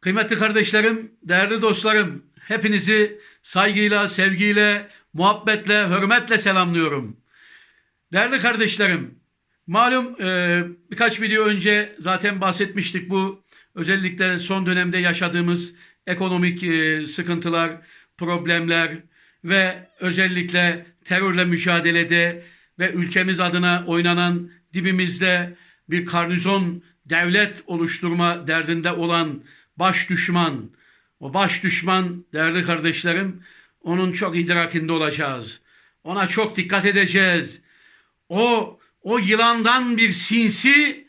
Kıymetli kardeşlerim, değerli dostlarım, hepinizi saygıyla, sevgiyle, muhabbetle, hürmetle selamlıyorum. Değerli kardeşlerim, malum e, birkaç video önce zaten bahsetmiştik bu özellikle son dönemde yaşadığımız ekonomik e, sıkıntılar, problemler ve özellikle terörle mücadelede ve ülkemiz adına oynanan dibimizde bir karnizon devlet oluşturma derdinde olan baş düşman, o baş düşman değerli kardeşlerim onun çok idrakinde olacağız. Ona çok dikkat edeceğiz. O o yılandan bir sinsi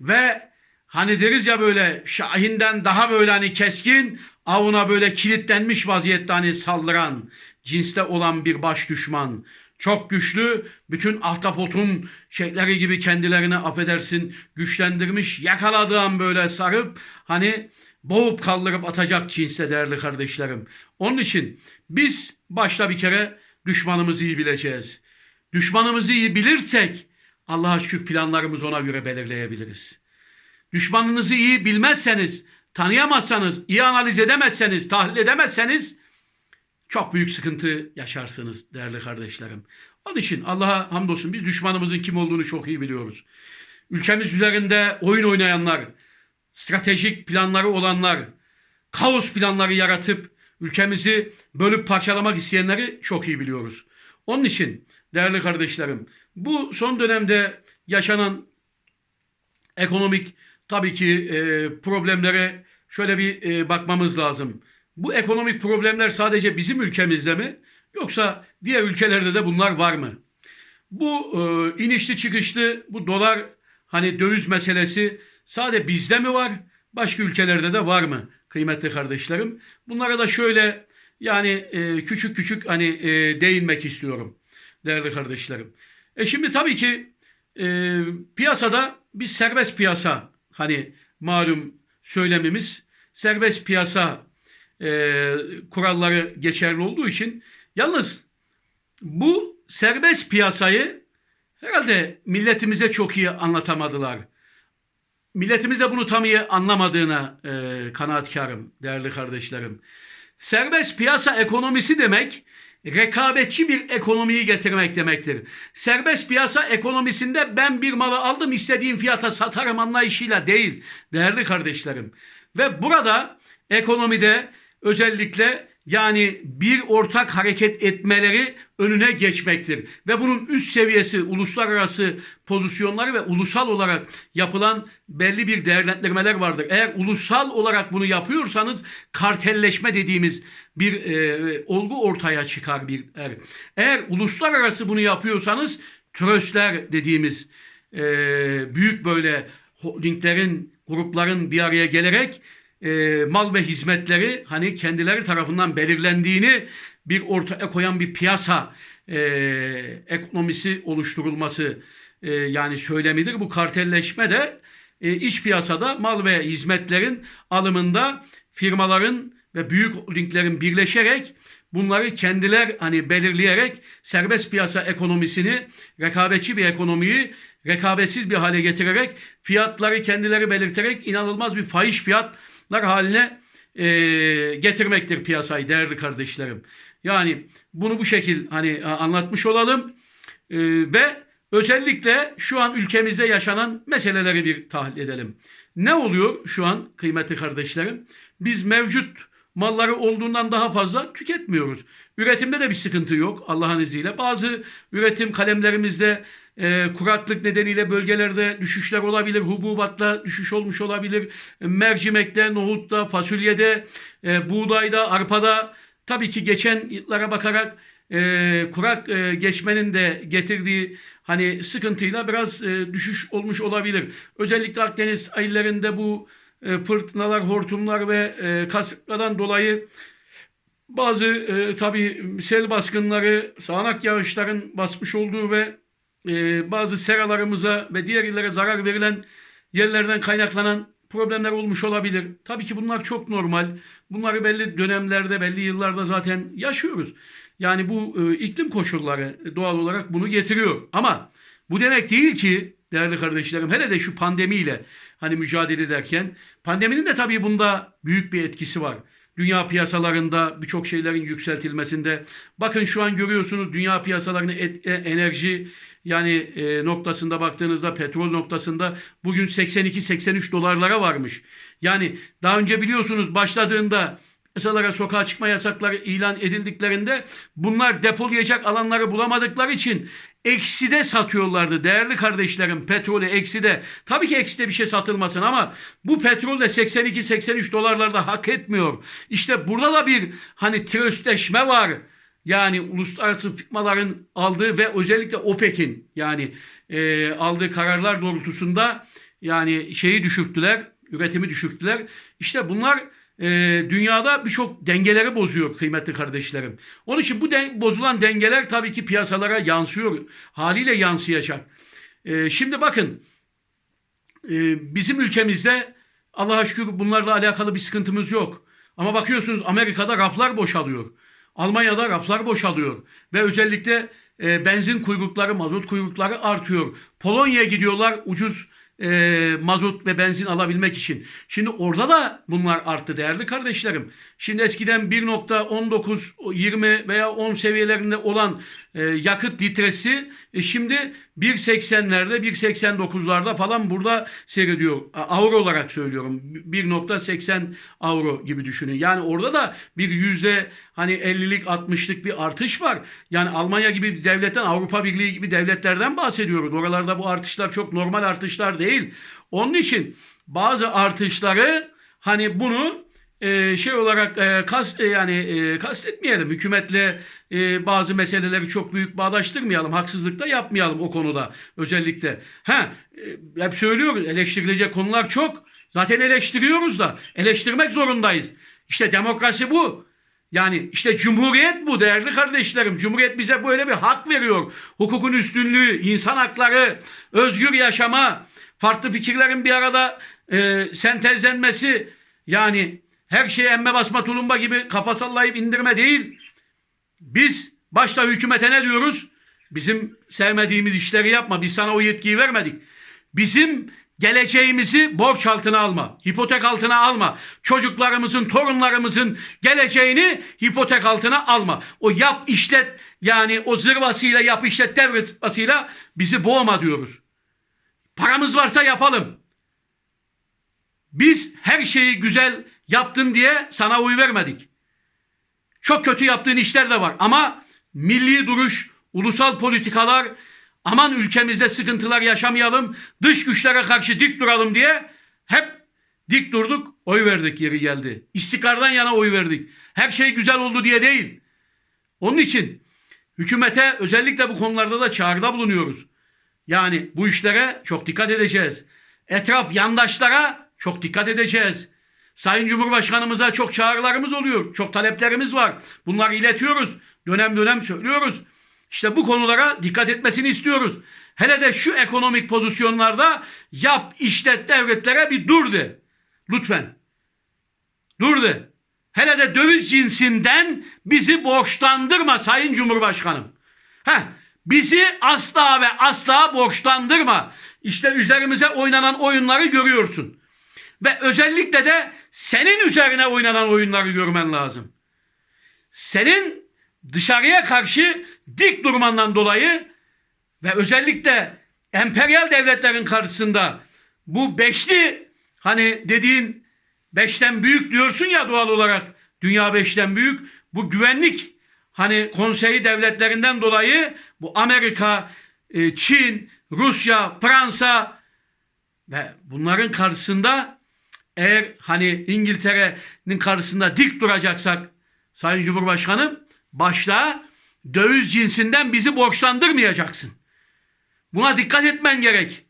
ve hani deriz ya böyle şahinden daha böyle hani keskin avına böyle kilitlenmiş vaziyette hani saldıran cinste olan bir baş düşman. Çok güçlü, bütün ahtapotun şeyleri gibi kendilerini affedersin güçlendirmiş, yakaladığı böyle sarıp hani boğup kaldırıp atacak cinste değerli kardeşlerim. Onun için biz başta bir kere düşmanımızı iyi bileceğiz. Düşmanımızı iyi bilirsek Allah'a şükür planlarımızı ona göre belirleyebiliriz. Düşmanınızı iyi bilmezseniz, tanıyamazsanız, iyi analiz edemezseniz, tahlil edemezseniz çok büyük sıkıntı yaşarsınız değerli kardeşlerim. Onun için Allah'a hamdolsun biz düşmanımızın kim olduğunu çok iyi biliyoruz. Ülkemiz üzerinde oyun oynayanlar, stratejik planları olanlar, kaos planları yaratıp ülkemizi bölüp parçalamak isteyenleri çok iyi biliyoruz. Onun için değerli kardeşlerim bu son dönemde yaşanan ekonomik tabii ki e, problemlere şöyle bir e, bakmamız lazım. Bu ekonomik problemler sadece bizim ülkemizde mi yoksa diğer ülkelerde de bunlar var mı? Bu e, inişli çıkışlı bu dolar hani döviz meselesi sadece bizde mi var başka ülkelerde de var mı kıymetli kardeşlerim? Bunlara da şöyle yani e, küçük küçük hani e, değinmek istiyorum değerli kardeşlerim. E şimdi tabii ki e, piyasada bir serbest piyasa hani malum söylemimiz serbest piyasa e, kuralları geçerli olduğu için yalnız bu serbest piyasayı herhalde milletimize çok iyi anlatamadılar. Milletimize bunu tam iyi anlamadığına e, kanaatkarım değerli kardeşlerim. Serbest piyasa ekonomisi demek rekabetçi bir ekonomiyi getirmek demektir. Serbest piyasa ekonomisinde ben bir malı aldım istediğim fiyata satarım anlayışıyla değil değerli kardeşlerim. Ve burada ekonomide özellikle yani bir ortak hareket etmeleri önüne geçmektir. Ve bunun üst seviyesi uluslararası pozisyonları ve ulusal olarak yapılan belli bir değerlendirmeler vardır. Eğer ulusal olarak bunu yapıyorsanız kartelleşme dediğimiz bir e, olgu ortaya çıkar bir er. Eğer uluslararası bunu yapıyorsanız tröstler dediğimiz e, büyük böyle holdinglerin, grupların bir araya gelerek e, mal ve hizmetleri hani kendileri tarafından belirlendiğini bir ortaya koyan bir piyasa e, ekonomisi oluşturulması e, yani söylemidir. Bu kartelleşme de e, iç piyasada mal ve hizmetlerin alımında firmaların ve büyük holdinglerin birleşerek bunları kendiler hani belirleyerek serbest piyasa ekonomisini, rekabetçi bir ekonomiyi rekabetsiz bir hale getirerek fiyatları kendileri belirterek inanılmaz bir fahiş fiyatlar haline e, getirmektir piyasayı değerli kardeşlerim. Yani bunu bu şekil hani anlatmış olalım e, ve özellikle şu an ülkemizde yaşanan meseleleri bir tahlil edelim. Ne oluyor şu an kıymetli kardeşlerim? Biz mevcut malları olduğundan daha fazla tüketmiyoruz. Üretimde de bir sıkıntı yok Allah'ın izniyle. Bazı üretim kalemlerimizde e, kuraklık nedeniyle bölgelerde düşüşler olabilir. Hububatta düşüş olmuş olabilir. E, mercimekte, nohutta, fasulyede, e, buğdayda, arpada. Tabii ki geçen yıllara bakarak e, kurak e, geçmenin de getirdiği hani sıkıntıyla biraz e, düşüş olmuş olabilir. Özellikle Akdeniz aylarında bu fırtınalar, hortumlar ve e, kasırgadan dolayı bazı e, tabi sel baskınları, sağanak yağışların basmış olduğu ve e, bazı seralarımıza ve diğer illere zarar verilen yerlerden kaynaklanan problemler olmuş olabilir. Tabii ki bunlar çok normal. Bunları belli dönemlerde, belli yıllarda zaten yaşıyoruz. Yani bu e, iklim koşulları doğal olarak bunu getiriyor. Ama bu demek değil ki değerli kardeşlerim. Hele de şu pandemiyle hani mücadele ederken pandeminin de tabii bunda büyük bir etkisi var. Dünya piyasalarında birçok şeylerin yükseltilmesinde. Bakın şu an görüyorsunuz dünya piyasalarını et- e, enerji yani e, noktasında baktığınızda petrol noktasında bugün 82-83 dolarlara varmış. Yani daha önce biliyorsunuz başladığında yasalara sokağa çıkma yasakları ilan edildiklerinde bunlar depolayacak alanları bulamadıkları için ekside satıyorlardı değerli kardeşlerim petrolü ekside. Tabii ki ekside bir şey satılmasın ama bu petrol de 82-83 dolarlarda hak etmiyor. İşte burada da bir hani tröstleşme var. Yani uluslararası firmaların aldığı ve özellikle OPEC'in yani e, aldığı kararlar doğrultusunda yani şeyi düşürttüler, üretimi düşürttüler. İşte bunlar e, dünyada birçok dengeleri bozuyor kıymetli kardeşlerim. Onun için bu den- bozulan dengeler tabii ki piyasalara yansıyor. Haliyle yansıyacak. E, şimdi bakın e, bizim ülkemizde Allah'a şükür bunlarla alakalı bir sıkıntımız yok. Ama bakıyorsunuz Amerika'da raflar boşalıyor. Almanya'da raflar boşalıyor. Ve özellikle e, benzin kuyrukları, mazot kuyrukları artıyor. Polonya'ya gidiyorlar ucuz e, mazot ve benzin alabilmek için. Şimdi orada da bunlar arttı değerli kardeşlerim. Şimdi eskiden 1.19, 20 veya 10 seviyelerinde olan yakıt litresi e, şimdi 1.80'lerde, 1.89'larda falan burada seyrediyor. Avro olarak söylüyorum. 1.80 avro gibi düşünün. Yani orada da bir yüzde hani 50'lik 60'lık bir artış var. Yani Almanya gibi bir devletten, Avrupa Birliği gibi devletlerden bahsediyoruz. Oralarda bu artışlar çok normal artışlar değil. Onun için bazı artışları hani bunu e, şey olarak e, kast e, yani e, kastetmeyelim. Hükümetle bazı meseleleri çok büyük bağdaştırmayalım. Haksızlık da yapmayalım o konuda özellikle. Ha hep söylüyoruz eleştirilecek konular çok. Zaten eleştiriyoruz da eleştirmek zorundayız. İşte demokrasi bu. Yani işte cumhuriyet bu değerli kardeşlerim. Cumhuriyet bize böyle bir hak veriyor. Hukukun üstünlüğü, insan hakları, özgür yaşama, farklı fikirlerin bir arada e, sentezlenmesi yani her şeye emme basma tulumba gibi kafa sallayıp indirme değil. Biz başta hükümete ne diyoruz? Bizim sevmediğimiz işleri yapma. Biz sana o yetkiyi vermedik. Bizim geleceğimizi borç altına alma. Hipotek altına alma. Çocuklarımızın, torunlarımızın geleceğini hipotek altına alma. O yap işlet yani o zırvasıyla yap işlet devre zırvasıyla bizi boğma diyoruz. Paramız varsa yapalım. Biz her şeyi güzel yaptın diye sana oy vermedik. Çok kötü yaptığın işler de var ama milli duruş, ulusal politikalar, aman ülkemizde sıkıntılar yaşamayalım, dış güçlere karşı dik duralım diye hep dik durduk, oy verdik yeri geldi. İstikrardan yana oy verdik. Her şey güzel oldu diye değil. Onun için hükümete özellikle bu konularda da çağrıda bulunuyoruz. Yani bu işlere çok dikkat edeceğiz. Etraf yandaşlara çok dikkat edeceğiz. Sayın Cumhurbaşkanımıza çok çağrılarımız oluyor. Çok taleplerimiz var. Bunları iletiyoruz. Dönem dönem söylüyoruz. İşte bu konulara dikkat etmesini istiyoruz. Hele de şu ekonomik pozisyonlarda yap işlet devletlere bir dur de. Lütfen. Dur de. Hele de döviz cinsinden bizi borçlandırma Sayın Cumhurbaşkanım. Heh, bizi asla ve asla borçlandırma. İşte üzerimize oynanan oyunları görüyorsun. Ve özellikle de senin üzerine oynanan oyunları görmen lazım. Senin dışarıya karşı dik durmandan dolayı ve özellikle emperyal devletlerin karşısında bu beşli hani dediğin beşten büyük diyorsun ya doğal olarak dünya beşten büyük bu güvenlik hani konseyi devletlerinden dolayı bu Amerika, e, Çin, Rusya, Fransa ve bunların karşısında eğer hani İngiltere'nin karşısında dik duracaksak Sayın Cumhurbaşkanım başta döviz cinsinden bizi borçlandırmayacaksın. Buna dikkat etmen gerek.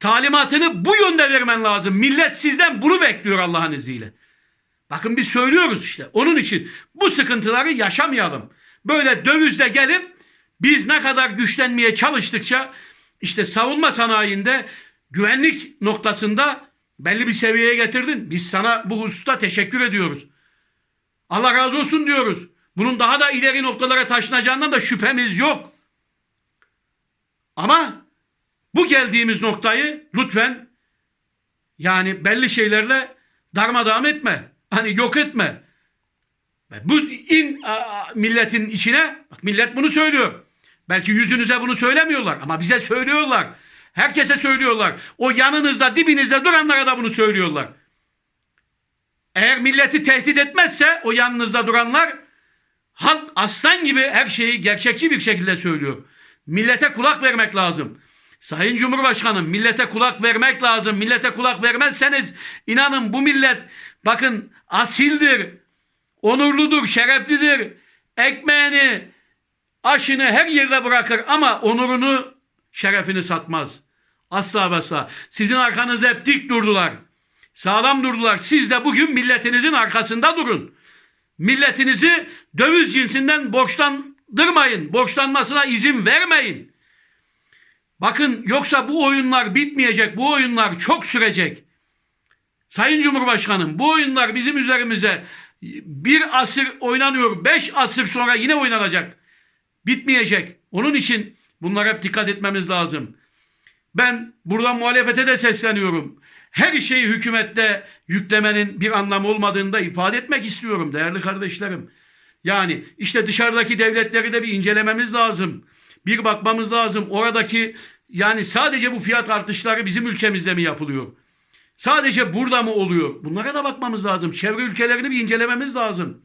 Talimatını bu yönde vermen lazım. Millet sizden bunu bekliyor Allah'ın izniyle. Bakın biz söylüyoruz işte. Onun için bu sıkıntıları yaşamayalım. Böyle dövizle gelip biz ne kadar güçlenmeye çalıştıkça işte savunma sanayinde güvenlik noktasında belli bir seviyeye getirdin. Biz sana bu hususta teşekkür ediyoruz. Allah razı olsun diyoruz. Bunun daha da ileri noktalara taşınacağından da şüphemiz yok. Ama bu geldiğimiz noktayı lütfen yani belli şeylerle darmadağın etme. Hani yok etme. Bu in milletin içine. Bak millet bunu söylüyor. Belki yüzünüze bunu söylemiyorlar ama bize söylüyorlar. Herkese söylüyorlar. O yanınızda dibinizde duranlara da bunu söylüyorlar. Eğer milleti tehdit etmezse o yanınızda duranlar halk aslan gibi her şeyi gerçekçi bir şekilde söylüyor. Millete kulak vermek lazım. Sayın Cumhurbaşkanım millete kulak vermek lazım. Millete kulak vermezseniz inanın bu millet bakın asildir, onurludur, şereflidir. Ekmeğini, aşını her yerde bırakır ama onurunu, şerefini satmaz. Asla ve asla. Sizin arkanızda hep dik durdular. Sağlam durdular. Siz de bugün milletinizin arkasında durun. Milletinizi döviz cinsinden borçlandırmayın. Borçlanmasına izin vermeyin. Bakın yoksa bu oyunlar bitmeyecek. Bu oyunlar çok sürecek. Sayın Cumhurbaşkanım bu oyunlar bizim üzerimize bir asır oynanıyor. Beş asır sonra yine oynanacak. Bitmeyecek. Onun için bunlara hep dikkat etmemiz lazım. Ben buradan muhalefete de sesleniyorum. Her şeyi hükümette yüklemenin bir anlamı olmadığını da ifade etmek istiyorum değerli kardeşlerim. Yani işte dışarıdaki devletleri de bir incelememiz lazım. Bir bakmamız lazım. Oradaki yani sadece bu fiyat artışları bizim ülkemizde mi yapılıyor? Sadece burada mı oluyor? Bunlara da bakmamız lazım. Çevre ülkelerini bir incelememiz lazım.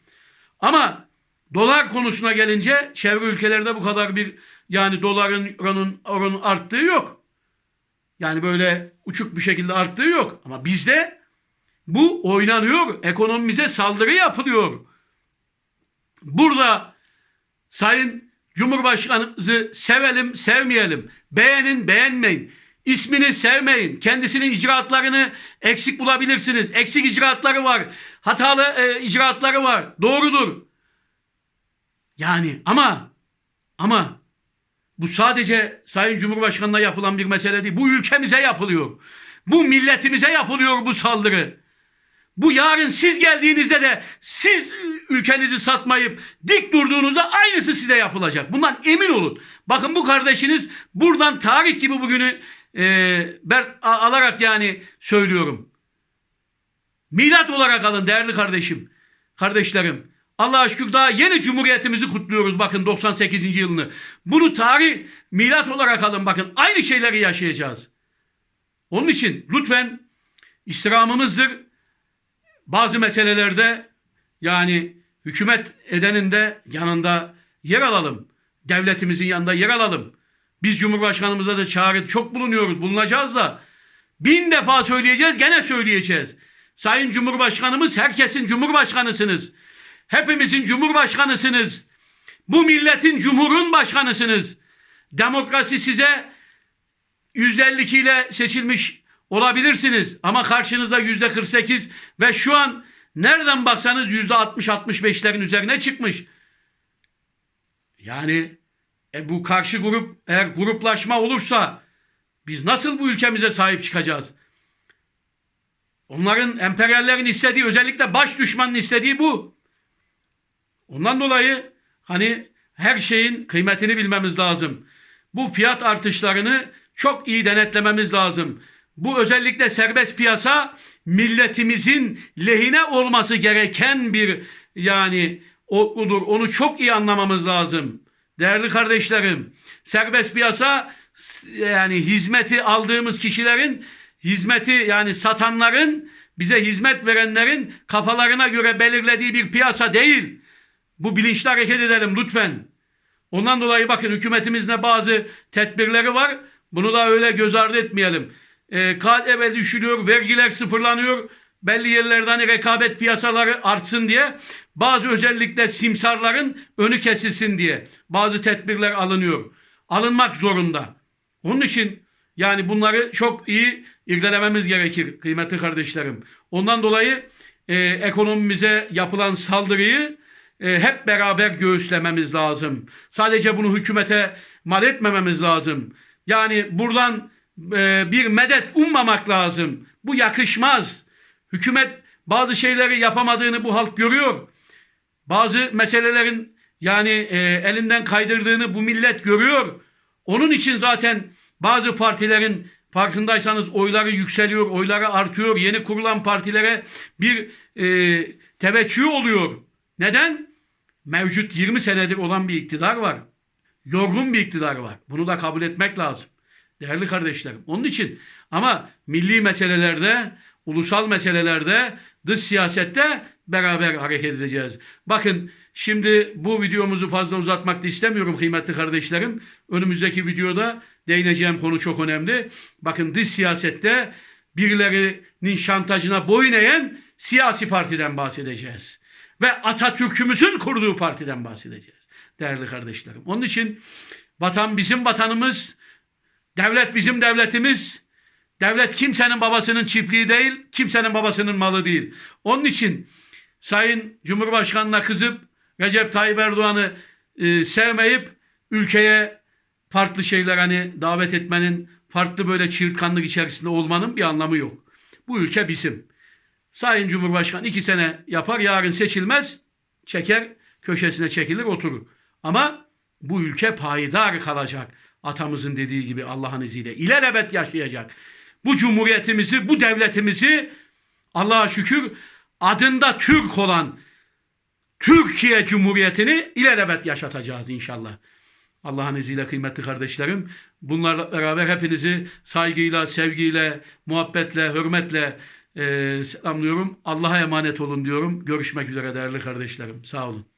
Ama dolar konusuna gelince çevre ülkelerde bu kadar bir yani doların oranın, oranın arttığı yok. Yani böyle uçuk bir şekilde arttığı yok. Ama bizde bu oynanıyor. Ekonomimize saldırı yapılıyor. Burada Sayın Cumhurbaşkanımızı sevelim, sevmeyelim. Beğenin, beğenmeyin. İsmini sevmeyin. Kendisinin icraatlarını eksik bulabilirsiniz. Eksik icraatları var. Hatalı e, icraatları var. Doğrudur. Yani ama ama bu sadece Sayın Cumhurbaşkanı'na yapılan bir mesele değil. Bu ülkemize yapılıyor. Bu milletimize yapılıyor bu saldırı. Bu yarın siz geldiğinizde de siz ülkenizi satmayıp dik durduğunuzda aynısı size yapılacak. Bundan emin olun. Bakın bu kardeşiniz buradan tarih gibi bugünü e, ben alarak yani söylüyorum. Milat olarak alın değerli kardeşim. Kardeşlerim. Allah'a şükür daha yeni cumhuriyetimizi kutluyoruz bakın 98. yılını. Bunu tarih milat olarak alın bakın aynı şeyleri yaşayacağız. Onun için lütfen istirhamımızdır. Bazı meselelerde yani hükümet edenin de yanında yer alalım. Devletimizin yanında yer alalım. Biz Cumhurbaşkanımıza da çağrı çok bulunuyoruz. Bulunacağız da. Bin defa söyleyeceğiz gene söyleyeceğiz. Sayın Cumhurbaşkanımız herkesin Cumhurbaşkanısınız. Hepimizin Cumhurbaşkanısınız. Bu milletin Cumhurun başkanısınız. Demokrasi size %52 ile seçilmiş olabilirsiniz. Ama karşınıza %48 ve şu an nereden baksanız %60-65'lerin üzerine çıkmış. Yani e, bu karşı grup eğer gruplaşma olursa biz nasıl bu ülkemize sahip çıkacağız? Onların emperyallerin istediği özellikle baş düşmanın istediği bu. Ondan dolayı hani her şeyin kıymetini bilmemiz lazım. Bu fiyat artışlarını çok iyi denetlememiz lazım. Bu özellikle serbest piyasa milletimizin lehine olması gereken bir yani odur. Onu çok iyi anlamamız lazım. Değerli kardeşlerim, serbest piyasa yani hizmeti aldığımız kişilerin hizmeti yani satanların bize hizmet verenlerin kafalarına göre belirlediği bir piyasa değil. Bu bilinçli hareket edelim lütfen. Ondan dolayı bakın hükümetimizde bazı tedbirleri var. Bunu da öyle göz ardı etmeyelim. E, KDV düşürüyor, vergiler sıfırlanıyor. Belli yerlerden hani rekabet piyasaları artsın diye. Bazı özellikle simsarların önü kesilsin diye. Bazı tedbirler alınıyor. Alınmak zorunda. Onun için yani bunları çok iyi irdelememiz gerekir kıymetli kardeşlerim. Ondan dolayı e, ekonomimize yapılan saldırıyı hep beraber göğüslememiz lazım. Sadece bunu hükümete mal etmememiz lazım. Yani buradan e, bir medet ummamak lazım. Bu yakışmaz. Hükümet bazı şeyleri yapamadığını bu halk görüyor. Bazı meselelerin yani e, elinden kaydırdığını bu millet görüyor. Onun için zaten Bazı partilerin farkındaysanız oyları yükseliyor, oyları artıyor. Yeni kurulan partilere bir e, teveccüh oluyor. Neden? Mevcut 20 senedir olan bir iktidar var. Yorgun bir iktidar var. Bunu da kabul etmek lazım. Değerli kardeşlerim. Onun için ama milli meselelerde, ulusal meselelerde, dış siyasette beraber hareket edeceğiz. Bakın şimdi bu videomuzu fazla uzatmak da istemiyorum kıymetli kardeşlerim. Önümüzdeki videoda değineceğim konu çok önemli. Bakın dış siyasette birilerinin şantajına boyun eğen siyasi partiden bahsedeceğiz. Ve Atatürk'ümüzün kurduğu partiden bahsedeceğiz. Değerli kardeşlerim. Onun için vatan bizim vatanımız, devlet bizim devletimiz. Devlet kimsenin babasının çiftliği değil, kimsenin babasının malı değil. Onun için Sayın Cumhurbaşkanı'na kızıp Recep Tayyip Erdoğan'ı e, sevmeyip ülkeye farklı şeyler hani davet etmenin, farklı böyle çığırtkanlık içerisinde olmanın bir anlamı yok. Bu ülke bizim. Sayın Cumhurbaşkanı iki sene yapar, yarın seçilmez, çeker, köşesine çekilir, oturur. Ama bu ülke payidar kalacak. Atamızın dediği gibi Allah'ın izniyle ilelebet yaşayacak. Bu cumhuriyetimizi, bu devletimizi Allah'a şükür adında Türk olan Türkiye Cumhuriyeti'ni ilelebet yaşatacağız inşallah. Allah'ın izniyle kıymetli kardeşlerim. Bunlarla beraber hepinizi saygıyla, sevgiyle, muhabbetle, hürmetle e, selamlıyorum. Allah'a emanet olun diyorum. Görüşmek üzere değerli kardeşlerim. Sağ olun.